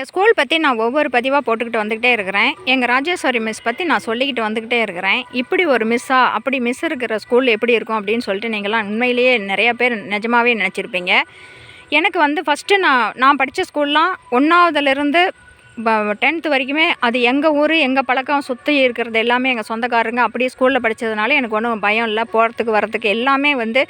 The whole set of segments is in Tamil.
எங்கள் ஸ்கூல் பற்றி நான் ஒவ்வொரு பதிவாக போட்டுக்கிட்டு வந்துக்கிட்டே இருக்கிறேன். எங்கள் ராஜேஸ்வரி மிஸ் பற்றி நான் சொல்லிக்கிட்டு வந்துக்கிட்டே இருக்கிறேன். இப்படி ஒரு மிஸ்ஸா அப்படி மிஸ் இருக்கிற ஸ்கூல் எப்படி இருக்கும் அப்படின்னு சொல்லிட்டு நீங்களாம் உண்மையிலேயே நிறையா பேர் நிஜமாகவே நினச்சிருப்பீங்க. எனக்கு வந்து ஃபஸ்ட்டு நான் நான் படித்த ஸ்கூல்லாம் ஒன்றாவதுலேருந்து டென்த்து வரைக்குமே அது எங்கள் ஊர் எங்கள் பழக்கம் சுற்றி இருக்கிறது எல்லாமே எங்கள் சொந்தக்காரங்க அப்படியே ஸ்கூலில் படித்ததுனால எனக்கு ஒன்றும் பயம் இல்லை. போகிறதுக்கு வரத்துக்கு எல்லாமே வந்து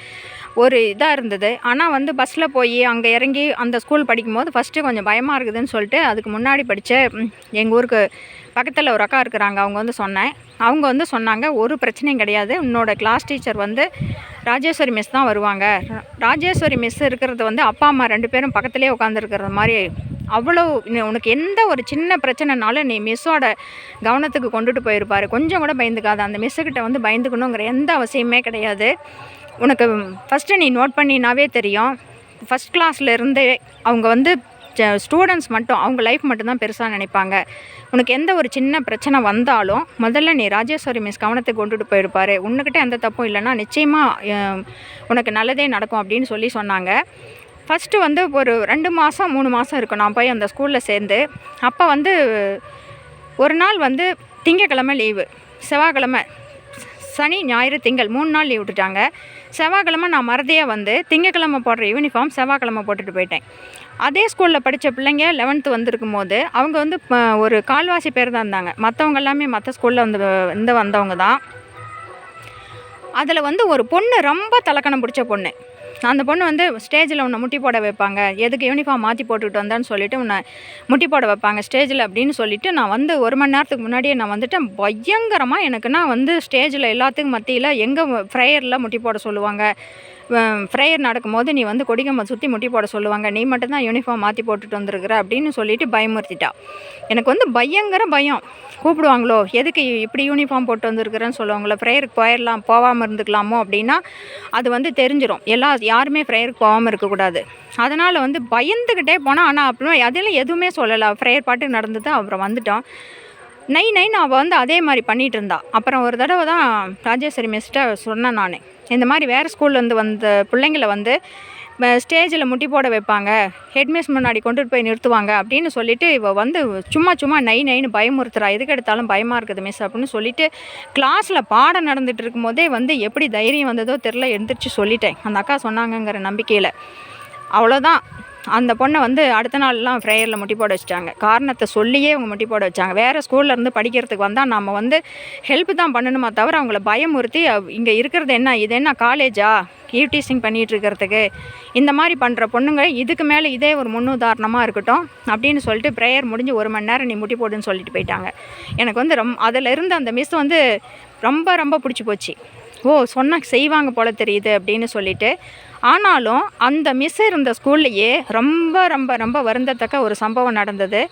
ஒரு இதாக இருந்தது. ஆனால் வந்து பஸ்ஸில் போய் அங்கே இறங்கி அந்த ஸ்கூல் படிக்கும்போது ஃபஸ்ட்டு கொஞ்சம் பயமாக இருக்குதுன்னு சொல்லிட்டு அதுக்கு முன்னாடி படித்த எங்கள் ஊருக்கு பக்கத்தில் ஒரு அக்கா இருக்கிறாங்க அவங்க வந்து சொன்னேன். அவங்க வந்து சொன்னாங்க ஒரு பிரச்சனையும் கிடையாது. உன்னோட கிளாஸ் டீச்சர் வந்து ராஜேஸ்வரி மிஸ் தான் வருவாங்க. ராஜேஸ்வரி மிஸ் இருக்கிறது வந்து அப்பா அம்மா ரெண்டு பேரும் பக்கத்துலேயே உட்காந்துருக்கிறது மாதிரி அவ்வளோ உனக்கு எந்த ஒரு சின்ன பிரச்சனைனாலும் நீ மிஸ்ஸோட கவனத்துக்கு கொண்டுட்டு போயிருப்பாரு. கொஞ்சம் கூட பயந்துக்காத. அந்த மிஸ்ஸுக்கிட்ட வந்து பயந்துக்கணுங்கிற எந்த அவசியமே கிடையாது. உனக்கு ஃபஸ்ட்டு நீ நோட் பண்ணினாவே தெரியும். ஃபஸ்ட் கிளாஸ்ல இருந்தே அவங்க வந்து ஸ்டூடெண்ட்ஸ் மட்டும் அவங்க லைஃப் மட்டும்தான் பெருசாக நினைப்பாங்க. உனக்கு எந்த ஒரு சின்ன பிரச்சனை வந்தாலும் முதல்ல நீ ராஜேஸ்வரி மிஸ் கவனத்துக்கு கொண்டுட்டு போயிருப்பாரு. உன்னுக்கிட்ட எந்த தப்பும் இல்லைன்னா நிச்சயமாக உனக்கு நல்லதே நடக்கும் அப்படின்னு சொல்லி சொன்னாங்க. ஃபஸ்ட்டு வந்து ஒரு ரெண்டு மாதம் மூணு மாதம் இருக்கும். நான் போய் அந்த ஸ்கூலில் சேர்ந்து அப்போ வந்து ஒரு நாள் வந்து திங்கக்கிழமை லீவு செவ்வாய்க்கிழமை சனி ஞாயிறு திங்கள் மூணு நாள் லீவ் விட்டுட்டாங்க. செவ்வாய்க்கிழமை நான் மறதியாக வந்து திங்கக்கிழமை போடுற யூனிஃபார்ம் செவ்வாய்க்கிழமை போட்டுட்டு போயிட்டேன். அதே ஸ்கூலில் படித்த பிள்ளைங்க லெவன்த்து வந்திருக்கும் போது அவங்க வந்து ப- ஒரு கால்வாசி பேர் தான் இருந்தாங்க. மற்றவங்க எல்லாமே மற்ற ஸ்கூலில் வந்து இந்த வந்தவங்க தான். அதில் வந்து ஒரு பொண்ணு ரொம்ப தலக்கணம் பிடிச்ச பொண்ணு. அந்த பொண்ணு வந்து ஸ்டேஜில் உன்னை முட்டி போட வைப்பாங்க. எதுக்கு யூனிஃபார்ம் மாற்றி போட்டுக்கிட்டு வந்தான்னு சொல்லிட்டு உன்னை முட்டி போட வைப்பாங்க ஸ்டேஜில் அப்படின்னு சொல்லிட்டு நான் வந்து ஒரு மணி நேரத்துக்கு முன்னாடியே நான் வந்துட்டேன். பயங்கரமாக எனக்குன்னா வந்து ஸ்டேஜில் எல்லாத்துக்கும் மத்தியில் எங்கே ப்ரேயரில் முட்டி போட சொல்லுவாங்க. ப்ரேயர் நடக்கும்போது நீ வந்து கொடிக்கம்பை சுற்றி முட்டி போட சொல்லுவாங்க. நீ மட்டும்தான் யூனிஃபார்ம் மாற்றி போட்டுட்டு வந்துருக்குற அப்படின்னு சொல்லிட்டு பயமுறுத்திட்டா. எனக்கு வந்து பயங்கர பயம். கூப்பிடுவாங்களோ எதுக்கு இப்படி யூனிஃபார்ம் போட்டு வந்துருக்குறேன்னு சொல்லுவாங்களோ ப்ரேயருக்கு போயிடலாம் போகாமல் இருந்துக்கலாமோ? அப்படின்னா அது வந்து தெரிஞ்சிடும் எல்லா யாருமே ப்ரேயருக்கு போகாமல் இருக்கக்கூடாது. அதனால் வந்து பயந்துக்கிட்டே போனால் ஆனால் அப்புறம் அதில் எதுவுமே சொல்லலை. ப்ரேயர் பாட்டு நடந்தது அப்புறம் வந்துட்டோம். நை நைன் அவள் வந்து அதே மாதிரி பண்ணிகிட்டு இருந்தா. அப்புறம் ஒரு தடவை தான் ராஜேஸ்வரி மிஸ்ட்டை சொன்னேன் நான். இந்த மாதிரி வேறு ஸ்கூல்லேருந்து வந்த பிள்ளைங்கள வந்து ஸ்டேஜில் முட்டி போட வைப்பாங்க. ஹெட்மிஸ் முன்னாடி கொண்டுட்டு போய் நிறுத்துவாங்க அப்படின்னு சொல்லிட்டு இவள் வந்து சும்மா சும்மா நை நைன்னு பயமுறுத்துறா. எதுக்கு எடுத்தாலும் பயமாக இருக்குது மிஸ் அப்படின்னு சொல்லிட்டு கிளாஸில் பாடம் நடந்துட்டு இருக்கும்போதே வந்து எப்படி தைரியம் வந்ததோ தெரில எழுந்திரிச்சு சொல்லிட்டேன். அந்த அக்கா சொன்னாங்கங்கிற நம்பிக்கையில். அவ்வளோதான் அந்த பொண்ணை வந்து அடுத்த நாள்லாம் ப்ரேயரில் முட்டி போட வச்சிட்டாங்க. காரணத்தை சொல்லியே அவங்க முட்டி போட வச்சாங்க. வேறு ஸ்கூல்லேருந்து படிக்கிறதுக்கு வந்தால் நம்ம வந்து ஹெல்ப் தான் பண்ணணுமா தவிர அவங்கள பயமுறுத்தி இங்கே இருக்கிறது என்ன இது என்ன காலேஜா ஈவ்டீசிங் பண்ணிகிட்டு இருக்கிறதுக்கு. இந்த மாதிரி பண்ணுற பொண்ணுங்க இதுக்கு மேலே இதே ஒரு முன்னுதாரணமாக இருக்கட்டும் அப்படின்னு சொல்லிட்டு ப்ரேயர் முடிஞ்சு ஒரு மணி நேரம் நீ முட்டி போடுன்னு சொல்லிட்டு போயிட்டாங்க. எனக்கு வந்து ரொம்ப அதில் இருந்து அந்த மிஸ் வந்து ரொம்ப ரொம்ப பிடிச்சி போச்சு. ஓ சொன்னால் செய்வாங்க போல தெரியுது அப்படின்னு சொல்லிட்டு ஆனாலும் அந்த மிஸ் இருந்த ஸ்கூல்லையே ரொம்ப ரொம்ப ரொம்ப வருந்தத்தக்க ஒரு சம்பவம் நடந்தது.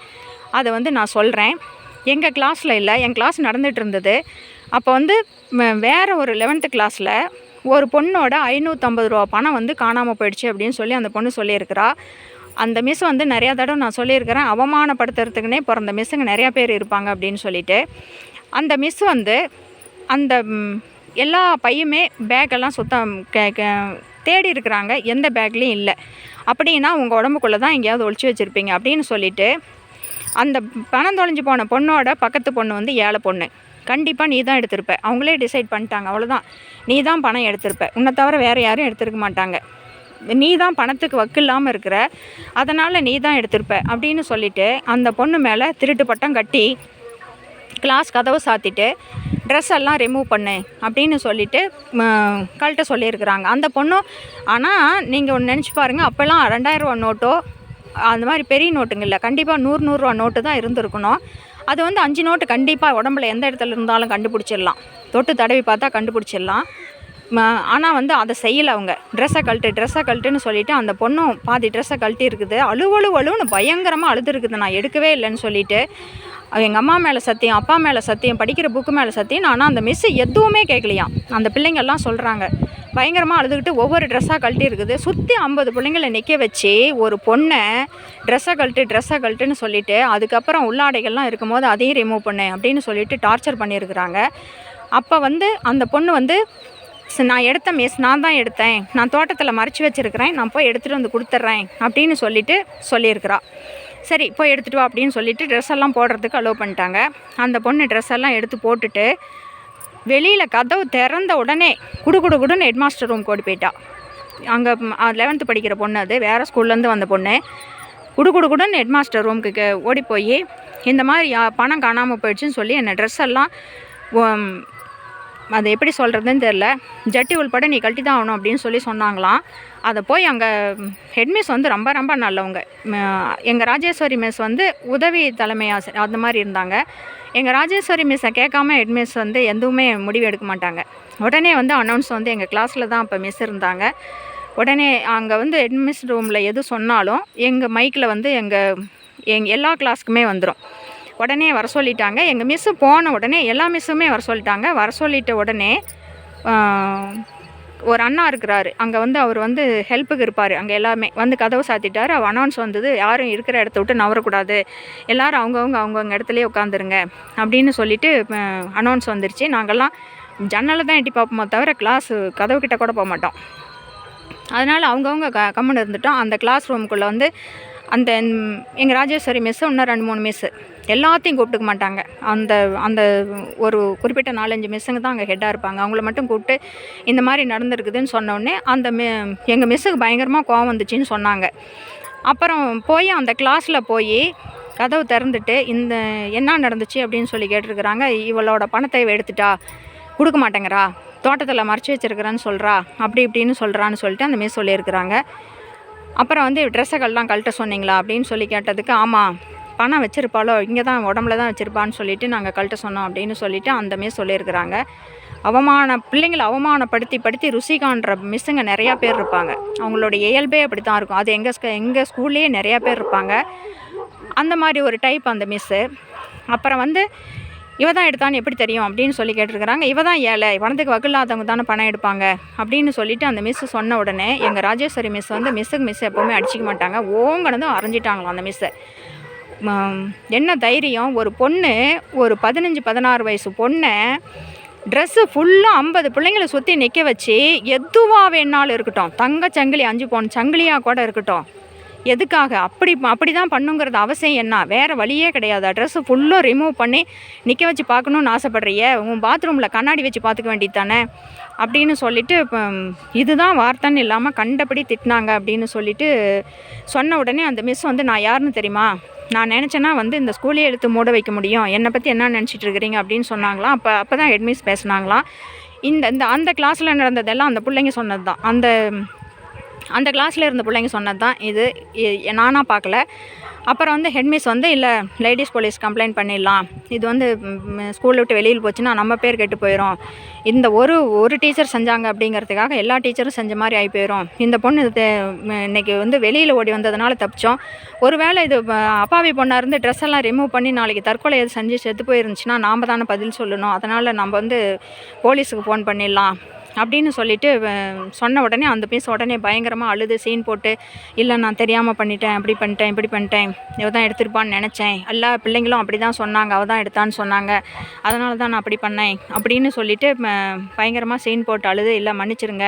அதை வந்து நான் சொல்கிறேன் எங்கள் கிளாஸில் இல்லை என் கிளாஸ் நடந்துகிட்டு இருந்தது. அப்போ வந்து வேறு வேற ஒரு லெவன்த்து கிளாஸில் ஒரு பொண்ணோட ஐநூற்றம்பது ரூபா பணம் வந்து காணாமல் போயிடுச்சு அப்படின்னு சொல்லி அந்த பொண்ணு சொல்லியிருக்கிறா. அந்த மிஸ் வந்து நிறையா தடவை நான் சொல்லியிருக்கிறேன். அவமானப்படுத்துறதுக்குனே பிறந்த மிஸ்ஸுங்க நிறையா பேர் இருப்பாங்க அப்படின்னு சொல்லிட்டு. அந்த மிஸ் வந்து அந்த எல்லா பையுமே பேக்கெல்லாம் சுத்தம் கே- தேடி இருக்கிறாங்க எந்த பேக்லேயும் இல்லை. அப்படின்னா உங்கள் உடம்புக்குள்ளே தான் எங்கேயாவது ஒழிச்சு வச்சுருப்பீங்க அப்படின்னு சொல்லிட்டு அந்த பணம் தொலைஞ்சு போன பொண்ணோட பக்கத்து பொண்ணு வந்து ஏழை பொண்ணு. கண்டிப்பாக நீ தான் எடுத்திருப்ப. அவங்களே டிசைட் பண்ணிட்டாங்க அவ்வளோதான் நீ தான் பணம் எடுத்திருப்ப. உன்னை தவிர வேறு யாரும் எடுத்திருக்க மாட்டாங்க. நீ தான் பணத்துக்கு வக்கு இல்லாமல் இருக்கிற அதனால் நீ தான் எடுத்திருப்ப அப்படின்னு சொல்லிட்டு அந்த பொண்ணு மேலே திருட்டு பட்டம் கட்டி கிளாஸ் கதவை சாத்திட்டு ட்ரெஸ் எல்லாம் ரிமூவ் பண்ணு அப்படின்னு சொல்லிட்டு கழட்ட சொல்லியிருக்கிறாங்க. அந்த பொண்ணும் ஆனால் நீங்கள் ஒன்று நினச்சி பாருங்கள் அப்போல்லாம் ரெண்டாயிரரூவா நோட்டோ அந்த மாதிரி பெரிய நோட்டுங்க இல்லை. கண்டிப்பாக நூறு நூறுரூவா நோட்டு தான் இருந்திருக்கணும். அது வந்து அஞ்சு நோட்டு கண்டிப்பாக உடம்புல எந்த இடத்துல இருந்தாலும் கண்டுபிடிச்சிடலாம். தொட்டு தடவி பார்த்தா கண்டுபிடிச்சிடலாம். ஆனால் வந்து அதை செய்யலை அவங்க. ட்ரெஸ்ஸை கழட்டு ட்ரெஸ்ஸை கழட்டுன்னு சொல்லிட்டு அந்த பொண்ணும் பாதி ட்ரெஸ்ஸை கழட்டி இருக்குது அழுவழு அழுவுன்னு பயங்கரமாக அழுது இருக்குது நான் எடுக்கவே இல்லைன்னு சொல்லிட்டு எங்கள் அம்மா மேலே சத்தியம் அப்பா மேலே சத்தியம் படிக்கிற புக்கு மேலே சத்தியம் ஆனால் அந்த மிஸ் எதுவுமே கேட்கலையாம் அந்த பிள்ளைங்கள்லாம் சொல்கிறாங்க பயங்கரமாக அழுதுகிட்டு ஒவ்வொரு ட்ரெஸ்ஸாக கழட்டி இருக்குது. சுற்றி ஐம்பது பிள்ளைங்களை நிற்க வச்சு ஒரு பொண்ணை ட்ரெஸ்ஸை கழட்டு ட்ரெஸ்ஸை கழட்டுன்னு சொல்லிவிட்டு அதுக்கப்புறம் உள்ளாடைகள்லாம் இருக்கும்போது அதையும் ரிமூவ் பண்ணு அப்படின்னு சொல்லிட்டு டார்ச்சர் பண்ணியிருக்கிறாங்க. அப்போ வந்து அந்த பொண்ணு வந்து நான் எடுத்த மிஸ் நான் தான் எடுத்தேன். நான் தோட்டத்தில் மறைச்சி வச்சுருக்கிறேன். நான் போய் எடுத்துகிட்டு வந்து கொடுத்துட்றேன். அப்படின்னு சொல்லிட்டு சொல்லியிருக்கிறா. சரி போய் எடுத்துகிட்டு வா அப்படின்னு சொல்லிட்டு ட்ரெஸ் எல்லாம் போடுறதுக்கு அலோவ் பண்ணிட்டாங்க. அந்த பொண்ணு ட்ரெஸ் எல்லாம் எடுத்து போட்டுட்டு வெளியில் கதவு திறந்த உடனே குடு குடு குடுன்னு ஹெட் மாஸ்டர் ரூம் ஓடி போயிட்டா. அங்கே லெவன்த்து படிக்கிற பொண்ணு அது வேறு ஸ்கூல்லேருந்து வந்த பொண்ணு. குடு குடு குடுன்னு ஹெட் மாஸ்டர் ரூமுக்கு ஓடி போய் இந்த மாதிரி பணம் காணாமல் போயிடுச்சுன்னு சொல்லி என்னை ட்ரெஸ் எல்லாம் அது எப்படி சொல்கிறதுன்னு தெரில ஜட்டி உள்பட நீ கழட்டி தான் ஆகணும் அப்படின்னு சொல்லி சொன்னாங்களாம். அதை போய் அங்கே ஹெட்மிஸ் வந்து ரொம்ப ரொம்ப நல்லவங்க. எங்கள் ராஜேஸ்வரி மிஸ் வந்து உதவி தலைமை ஆசிரியர் அந்த மாதிரி இருந்தாங்க. எங்கள் ராஜேஸ்வரி மிஸ்ஸை கேட்காம ஹெட்மிஸ் வந்து எதுவுமே முடிவு எடுக்க மாட்டாங்க. உடனே வந்து அனௌன்ஸ் வந்து எங்கள் கிளாஸில் தான் அப்போ மிஸ் இருந்தாங்க. உடனே அங்கே வந்து ஹெட்மிஸ் ரூமில் எது சொன்னாலும் எங்கள் மைக்கில் வந்து எங்கள் எங் எல்லா கிளாஸ்க்குமே வந்துடும் உடனே வர சொல்லிட்டாங்க. எங்கள் மிஸ்ஸு போன உடனே எல்லா மிஸ்ஸுமே வர சொல்லிட்டாங்க. வர சொல்லிட்ட உடனே ஒரு அண்ணா இருக்கிறாரு. அங்கே வந்து அவர் வந்து ஹெல்ப்புக்கு இருப்பார். அங்கே எல்லாமே வந்து கதவு சாத்திட்டார். அவர் அனௌன்ஸ் வந்தது யாரும் இருக்கிற இடத்த விட்டு நவரக்கூடாது. எல்லோரும் அவங்கவுங்க அவங்கவுங்க இடத்துலையே உட்காந்துருங்க அப்படின்னு சொல்லிட்டு அனௌன்ஸ் வந்துருச்சு. நாங்கள்லாம் ஜன்னலில் தான் எட்டி பார்ப்போமோ தவிர கிளாஸ் கதவு கிட்ட கூட போக மாட்டோம். அதனால் அவங்கவுங்க க கம்முன்னு இருந்துட்டோம். அந்த கிளாஸ் ரூமுக்குள்ளே வந்து அந்த எங்கள் ராஜேஸ்வரி மிஸ்ஸு இன்னும் ரெண்டு மூணு மிஸ்ஸு எல்லாத்தையும் கூப்பிட்டுக்க மாட்டாங்க. அந்த அந்த ஒரு குறிப்பிட்ட நாலஞ்சு மிஸ்ஸுங்க தான் அங்கே ஹெட்டாக இருப்பாங்க. அவங்கள மட்டும் கூப்பிட்டு இந்த மாதிரி நடந்திருக்குதுன்னு சொன்னோடனே அந்த மி எங்கள் மிஸ்ஸுக்கு பயங்கரமாக கோவம் வந்துச்சுன்னு சொன்னாங்க. அப்புறம் போய் அந்த கிளாஸில் போய் கதவு திறந்துட்டு இந்த என்ன நடந்துச்சு அப்படின்னு சொல்லி கேட்டிருக்கிறாங்க. இவளோட பணத்தை எடுத்துட்டா? கொடுக்க மாட்டேங்கிறா. தோட்டத்தில் மறைச்சி வச்சுருக்கிறேன்னு சொல்கிறா அப்படி இப்படின்னு சொல்கிறான்னு சொல்லிட்டு அந்த மிஸ் சொல்லியிருக்கிறாங்க. அப்புறம் வந்து ட்ரெஸ்ஸுகள்லாம் கழட்ட சொன்னீங்களா அப்படின்னு சொல்லி கேட்டதுக்கு ஆமாம் பணம் வச்சுருப்பாளோ இங்கே தான் உடம்புல தான் வச்சுருப்பான்னு சொல்லிவிட்டு நாங்கள் கழட்ட சொன்னோம் அப்படின்னு சொல்லிவிட்டு அந்த மிஸ் சொல்லியிருக்கிறாங்க. அவமான பிள்ளைங்களை அவமானப்படுத்தி படுத்தி ருசி காண்ற மிஸ்ஸுங்க நிறையா பேர் இருப்பாங்க. அவங்களோட இயல்பே அப்படி தான் இருக்கும். அது எங்கள் ஸ்க எங்கள் ஸ்கூல்லேயே நிறையா பேர் இருப்பாங்க. அந்த மாதிரி ஒரு டைப் அந்த மிஸ்ஸு அப்புறம் வந்து இவ தான் எடுத்தான்னு எப்படி தெரியும் அப்படின்னு சொல்லி கேட்டிருக்கிறாங்க. இவ தான் ஏழை பணத்துக்கு வக்கில்லாதவங்க தானே பணம் எடுப்பாங்க அப்படின்னு சொல்லிட்டு அந்த மிஸ் சொன்ன உடனே எங்கள் ராஜேஸ்வரி மிஸ் வந்து மிஸ்ஸுக்கு மிஸ் எப்போவுமே அடிச்சிக்க மாட்டாங்க. ஓங்கனதும் அரைஞ்சிட்டாங்களாம் அந்த மிஸ்ஸை என்ன தைரியம்? ஒரு பொண்ணு ஒரு பதினஞ்சு பதினாறு வயசு பொண்ணை ட்ரெஸ்ஸு ஃபுல்லாக ஐம்பது பிள்ளைங்களை சுற்றி நிற்க வச்சு எதுவாக வேணாலும் இருக்கட்டும். தங்க சங்கிலி அஞ்சு பவுன் சங்கிலியாக கூட இருக்கட்டும். எதுக்காக? அப்படி அப்படி தான் பண்ணுங்கிறது அவசியம். என்ன? வேறு வழியே கிடையாது. ட்ரெஸ்ஸு ஃபுல்லாக ரிமூவ் பண்ணி நிற்க வச்சு பார்க்கணுன்னு ஆசைப்படுறிய. உன் பாத்ரூமில் கண்ணாடி வச்சு பார்த்துக்க வேண்டியது தானே? அப்படின்னு சொல்லிட்டு இப்போ இதுதான் வார்த்தைன்னு இல்லாமல் கண்டபடி திட்டினாங்க அப்படின்னு சொல்லிட்டு சொன்ன உடனே அந்த மிஸ் வந்து நான் யாருன்னு தெரியுமா? நான் நினச்சேன்னா வந்து இந்த ஸ்கூலே எடுத்து மூட வைக்க முடியும். என்னை பற்றி என்ன நினச்சிட்டு இருக்கிறீங்க? அப்படின்னு சொன்னாங்களாம். அப்போ அப்போ தான் ஹெட்மிஸ் பேசினாங்களாம். இந்த இந்த அந்த கிளாஸில் நடந்ததெல்லாம் அந்த பிள்ளைங்க சொன்னது தான் அந்த அந்த கிளாஸில் இருந்த பிள்ளைங்க சொன்னது தான் இது நானாக பார்க்கல. அப்புறம் வந்து ஹெட்மிஸ் வந்து இல்லை லேடிஸ் போலீஸ் கம்ப்ளைண்ட் பண்ணிடலாம். இது வந்து ஸ்கூலை விட்டு வெளியில் போச்சுன்னா நம்ம பேர் கெட்டு போயிடும் இந்த ஒரு ஒரு டீச்சர் செஞ்சாங்க அப்படிங்கிறதுக்காக எல்லா டீச்சரும் செஞ்ச மாதிரி ஆகி போயிடும் இந்த பொண்ணு இது இன்றைக்கி இன்னைக்கு வந்து வெளியில் ஓடி வந்ததுனால தப்பிச்சோம். ஒருவேளை இது அப்பாவி பொண்ணாக இருந்து ட்ரெஸ் எல்லாம் ரிமூவ் பண்ணி நாளைக்கு தற்கொலை எது செஞ்சு செத்து போயிருந்துச்சுன்னா நாம் தானே பதில் சொல்லணும். அதனால் நம்ம வந்து போலீஸுக்கு ஃபோன் பண்ணிடலாம். அப்படின்னு சொல்லிட்டு சொன்ன உடனே அந்த மிஸ் உடனே பயங்கரமாக அழுது சீன் போட்டு இல்லை நான் தெரியாமல் பண்ணிட்டேன் அப்படி பண்ணிட்டேன் இப்படி பண்ணிட்டேன் இவ தான் எடுத்திருப்பான்னு நினச்சேன். எல்லா பிள்ளைங்களும் அப்படி தான் சொன்னாங்க அவள் தான் எடுத்தான்னு சொன்னாங்க. அதனால தான் நான் அப்படி பண்ணேன். அப்படின்னு சொல்லிட்டு பயங்கரமாக சீன் போட்டு அழுது இல்லை மன்னிச்சிருங்க.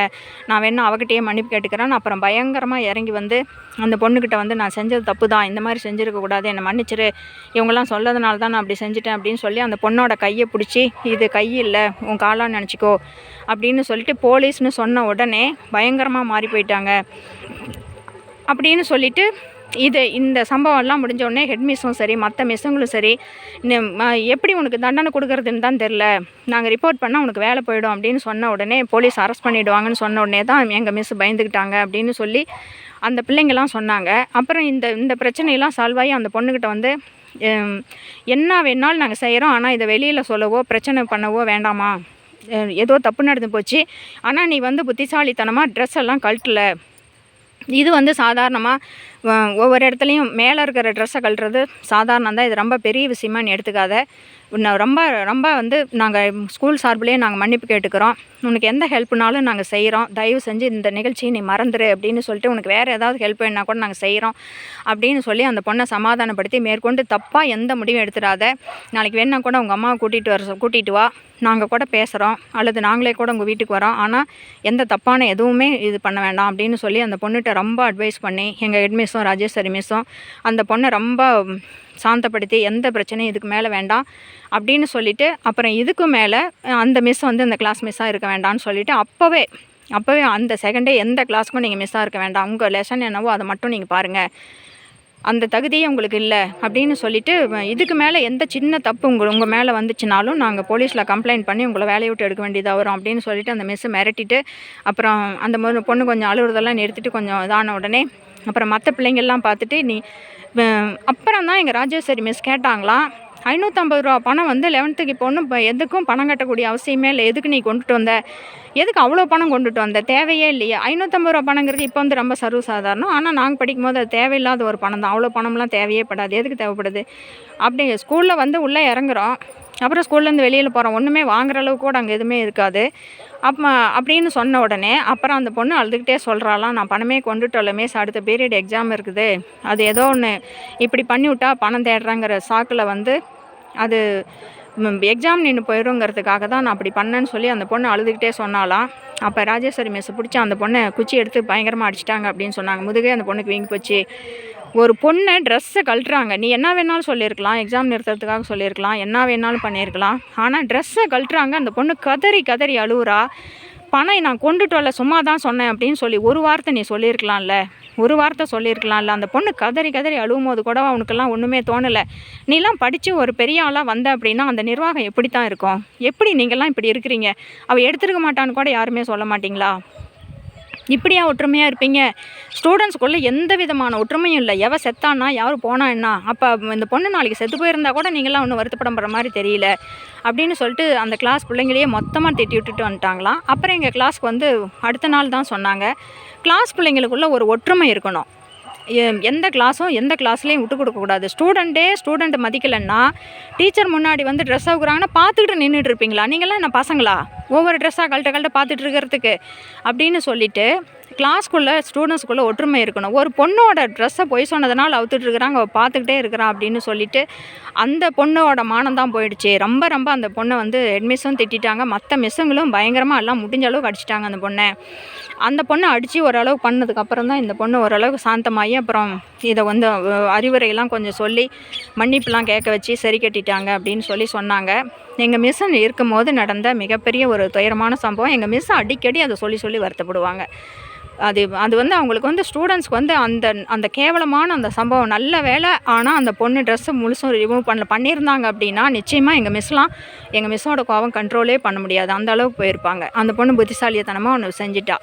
நான் வேணா அவகிட்டயே மன்னிப்பு கேட்டுக்கிறேன் அப்புறம் பயங்கரமாக இறங்கி வந்து அந்த பொண்ணுக்கிட்ட வந்து நான் செஞ்சது தப்பு தான் இந்த மாதிரி செஞ்சுருக்கக்கூடாது என்னை மன்னிச்சிரு. இவங்கெல்லாம் சொல்லதுனால தான் நான் அப்படி செஞ்சுட்டேன் அப்படின்னு சொல்லி அந்த பொண்ணோட கையை பிடிச்சி இது கை இல்லை உன் காலான்னு நினச்சிக்கோ. அப்படின்னு சொல்லிட்டு போலீஸ்னு சொன்ன உடனே பயங்கரமாக மாறி போயிட்டாங்க. அப்படின்னு சொல்லிட்டு இது இந்த சம்பவம்லாம் முடிஞ்ச உடனே ஹெட் மிஸ்ஸும் சரி மற்ற மிஸ்ஸுங்களும் சரி எப்படி உனக்கு தண்டனை கொடுக்குறதுன்னு தான் தெரில நாங்கள் ரிப்போர்ட் பண்ணால் உனக்கு வேலை போயிடும் அப்படின்னு சொன்ன உடனே போலீஸ் அரெஸ்ட் பண்ணிவிடுவாங்கன்னு சொன்ன உடனே தான் எங்கள் மிஸ் பயந்துக்கிட்டாங்க அப்படின்னு சொல்லி அந்த பிள்ளைங்கள்லாம் சொன்னாங்க. அப்புறம் இந்த இந்த பிரச்சனையெல்லாம் சால்வ் ஆகி அந்த பொண்ணுக்கிட்ட வந்து என்ன வேணாலும் நாங்கள் செய்கிறோம் ஆனால் இதை வெளியில் சொல்லவோ பிரச்சனை பண்ணவோ வேண்டாமா? ஏதோ தப்பு நடந்து போச்சு. ஆனால் நீ வந்து புத்திசாலித்தனமாக ட்ரெஸ் எல்லாம் கழட்டல. இது வந்து சாதாரணமாக ஒவ்வொரு இடத்துலையும் மேலே இருக்கிற ட்ரெஸ்ஸை கழட்டுறது சாதாரணம் தான். இது ரொம்ப பெரிய விஷயமா நீ எடுத்துக்காத. உன்னை ரொம்ப ரொம்ப வந்து நாங்கள் ஸ்கூல் சார்பிலேயே நாங்கள் மன்னிப்பு கேட்டுக்கிறோம். உனக்கு எந்த ஹெல்ப்னாலும் நாங்கள் செய்கிறோம் தயவு செஞ்சு இந்த நிகழ்ச்சியை நீ மறந்துடு அப்படின்னு சொல்லிட்டு உனக்கு வேறு ஏதாவது ஹெல்ப் வேணா கூட நாங்கள் செய்கிறோம் அப்படின்னு சொல்லி அந்த பொண்ணை சமாதானப்படுத்தி மேற்கொண்டு தப்பாக எந்த முடிவும் எடுத்துடாத. நாளைக்கு வேணா கூட உங்கள் அம்மாவை கூட்டிகிட்டு வர கூட்டிகிட்டு வா. நாங்கள் கூட பேசுகிறோம் அல்லது நாங்களே கூட உங்கள் வீட்டுக்கு வரோம். ஆனால் எந்த தப்பான எதுவுமே இது பண்ண வேண்டாம் அப்படின்னு சொல்லி அந்த பொண்ணுகிட்ட ரொம்ப அட்வைஸ் பண்ணி எங்கள் ஹெட்மிஸ் மிஸ்ஸும் ராஜேஸ்வரி மிஸ்ஸும் அந்த பொண்ணை ரொம்ப சாந்தப்படுத்தி எந்த பிரச்சனையும் இதுக்கு மேலே வேண்டாம் அப்படின்னு சொல்லிவிட்டு அப்புறம் இதுக்கு மேலே அந்த மிஸ் வந்து அந்த கிளாஸ் மிஸ்ஸாக இருக்க வேண்டாம்னு சொல்லிவிட்டு அப்போவே அப்போவே அந்த செகண்டே எந்த கிளாஸுக்கும் நீங்கள் மிஸ்ஸாக இருக்க வேண்டாம். உங்கள் லெசன் என்னவோ அதை மட்டும் நீங்கள் பாருங்கள் அந்த தகுதியே உங்களுக்கு இல்லை அப்படின்னு சொல்லிட்டு இதுக்கு மேலே எந்த சின்ன தப்பு உங்கள் உங்கள் மேலே வந்துச்சுனாலும் நாங்கள் போலீஸில் கம்ப்ளைண்ட் பண்ணி உங்களை வேலையை விட்டு எடுக்க வேண்டியதாக வரும் அப்படின்னு சொல்லிட்டு அந்த மிஸ்ஸு மிரட்டிட்டு அப்புறம் அந்த பொண்ணு கொஞ்சம் அழுகுறதெல்லாம் நிறுத்திட்டு கொஞ்சம் இதான உடனே அப்புறம் மற்ற பிள்ளைங்கள்லாம் பார்த்துட்டு நீ அப்புறம் தான் எங்கள் ராஜேஸ்வரி மிஸ் கேட்டாங்களாம் ஐநூற்றம்பது ரூபா பணம் வந்து லெவன்த்துக்கு இப்போ ஒன்றும் இப்போ எதுக்கும் பணம் கட்டக்கூடிய அவசியமே இல்லை. எதுக்கு நீ கொண்டுட்டு வந்த? எதுக்கு அவ்வளோ பணம் கொண்டுட்டு வந்த? தேவையே இல்லையே. ஐநூற்றம்பது ரூபா பணங்கிறது இப்போ வந்து ரொம்ப சர்வசாதாரணம். ஆனால் நாங்கள் படிக்கும்போது அது தேவையில்லாத ஒரு பணம் தான். அவ்வளோ பணம்லாம் தேவையே படாது. எதுக்கு தேவைப்படுது? அப்படி ஸ்கூலில் வந்து உள்ளே இறங்குறோம். அப்புறம் ஸ்கூல்லேருந்து வெளியில் போகிறோம் ஒன்றுமே வாங்குற அளவுக்கு கூட அங்கே எதுவுமே இருக்காது. அப்போ அப்படின்னு சொன்ன உடனே அப்புறம் அந்த பொண்ணு அழுதுகிட்டே சொல்கிறாளாம் நான் பணமே கொண்டுட்டோல்ல வரல மிஸ் அடுத்த பீரியட் எக்ஸாம் இருக்குது. அது ஏதோ ஒன்று இப்படி பண்ணி விட்டா பணம் தேடுறாங்கிற சாக்கில் வந்து அது எக்ஸாம் நின்று போயிடுங்கிறதுக்காக தான் நான் அப்படி பண்ணேன்னு சொல்லி அந்த பொண்ணு அழுதுகிட்டே சொன்னாலாம் அப்போ ராஜேஸ்வரி மிஸ் பிடிச்சி அந்த பொண்ணை குச்சி எடுத்து பயங்கரமாக அடிச்சிட்டாங்க அப்படின்னு சொன்னாங்க. முதுகே அந்த பொண்ணுக்கு வீங்கி போச்சு. ஒரு பொண்ணை ட்ரெஸ்ஸை கழட்டுறாங்க. நீ என்ன வேணாலும் சொல்லியிருக்கலாம். எக்ஸாம் நிறுத்துறதுக்காக சொல்லியிருக்கலாம். என்ன வேணாலும் பண்ணியிருக்கலாம். ஆனால் ட்ரெஸ்ஸை கழட்டுறாங்க. அந்த பொண்ணு கதறி கதறி அழுவுறா. பணம் நான் கொண்டுட்டு வரல சும்மா தான் சொன்னேன் அப்படின்னு சொல்லி ஒரு வார்த்தை நீ சொல்லியிருக்கலாம்ல. ஒரு வார்த்தை சொல்லியிருக்கலாம்ல. அந்த பொண்ணு கதறி கதறி அழுவும் போது கூட அவனுக்கெல்லாம் ஒன்றுமே தோணலை. நீலாம் படித்து ஒரு பெரிய ஆளாக வந்த அப்படின்னா அந்த நிர்வாகம் எப்படி தான் இருக்கும்? எப்படி நீங்கள்லாம் இப்படி இருக்கிறீங்க? அவள் எடுத்துருக்க மாட்டான்னு கூட யாருமே சொல்ல மாட்டிங்களா? இப்படியா ஒற்றுமையாக இருப்பீங்க? ஸ்டூடெண்ட்ஸ்குள்ளே எந்த விதமான ஒற்றுமையும் இல்லை. எவ செத்தானா யார் போனா என்ன? அப்போ இந்த பொண்ணு நாளைக்கு செத்து போயிருந்தா கூட நீங்களாம் ஒன்றும் வருத்தப்படுற மாதிரி தெரியல. அப்படின்னு சொல்லிட்டு அந்த கிளாஸ் பிள்ளைங்களையே மொத்தமாக திட்டி விட்டுட்டு வந்துட்டாங்களாம். அப்புறம் எங்கள் கிளாஸ்க்கு வந்து அடுத்த நாள் தான் சொன்னாங்க. கிளாஸ் பிள்ளைங்களுக்குள்ளே ஒரு ஒற்றுமை இருக்கணும். எந்த கிளாஸும் எந்த கிளாஸ்லேயும் விட்டு கொடுக்கக்கூடாது ஸ்டூடெண்ட்டே ஸ்டூடெண்ட் மதிக்கலைன்னா டீச்சர் முன்னாடி வந்து ட்ரெஸ் ஆகுறாங்கன்னா பார்த்துக்கிட்டு நின்றுட்டு இருப்பீங்களா? நீங்களாம் என்ன பசங்களா? ஒவ்வொரு ட்ரெஸ்ஸாக கழட்ட கழட்ட பார்த்துட்டு இருக்கிறதுக்கு அப்படின்னு சொல்லிட்டு கிளாஸ்க்குள்ளே ஸ்டூடெண்ட்ஸ்குள்ளே ஒற்றுமை இருக்கணும். ஒரு பொண்ணோட ட்ரெஸ்ஸை பொய் சொன்னதுனால அவுத்துட்டு இருக்கிறாங்க அவள் பார்த்துக்கிட்டே இருக்கிறான் அப்படின்னு சொல்லிட்டு அந்த பொண்ணோட மானம் தான் போயிடுச்சு. ரொம்ப ரொம்ப அந்த பொண்ணை வந்து ஹெட்மிஸும் திட்டிட்டாங்க. மற்ற மிஸ்ஸுங்களும் பயங்கரமாக எல்லாம் முடிஞ்ச அளவுக்கு அடிச்சிட்டாங்க அந்த பொண்ணை. அந்த பொண்ணை அடித்து ஓரளவு பண்ணதுக்கப்புறம் தான் இந்த பொண்ணு ஓரளவுக்கு சாந்தமாகி அப்புறம் இதை வந்து அறிவுரையெல்லாம் கொஞ்சம் சொல்லி மன்னிப்புலாம் கேட்க வச்சு சரி கட்டிட்டாங்க அப்படின்னு சொல்லி சொன்னாங்க. எங்கள் மிஸ் இருக்கும்போது நடந்த மிகப்பெரிய ஒரு துயரமான சம்பவம். எங்கள் மிஸ் அடிக்கடி அதை சொல்லி சொல்லி வருத்தப்படுவாங்க. அது அது வந்து அவங்களுக்கு வந்து ஸ்டூடெண்ட்ஸ்க்கு வந்து அந்த அந்த கேவலமான அந்த சம்பவம் நல்ல வேலை ஆனால் அந்த பொண்ணு ட்ரெஸ்ஸை முழுசும் ரிமூவ் பண்ணல. பண்ணியிருந்தாங்க அப்படின்னா நிச்சயமாக எங்கள் மிஸ்லாம் எங்கள் மிஸ்ஸோட கோவம் கண்ட்ரோலே பண்ண முடியாது. அந்த அளவுக்கு போயிருப்பாங்க. அந்த பொண்ணு புத்திசாலியத்தனமாக ஒன்று செஞ்சிட்டா.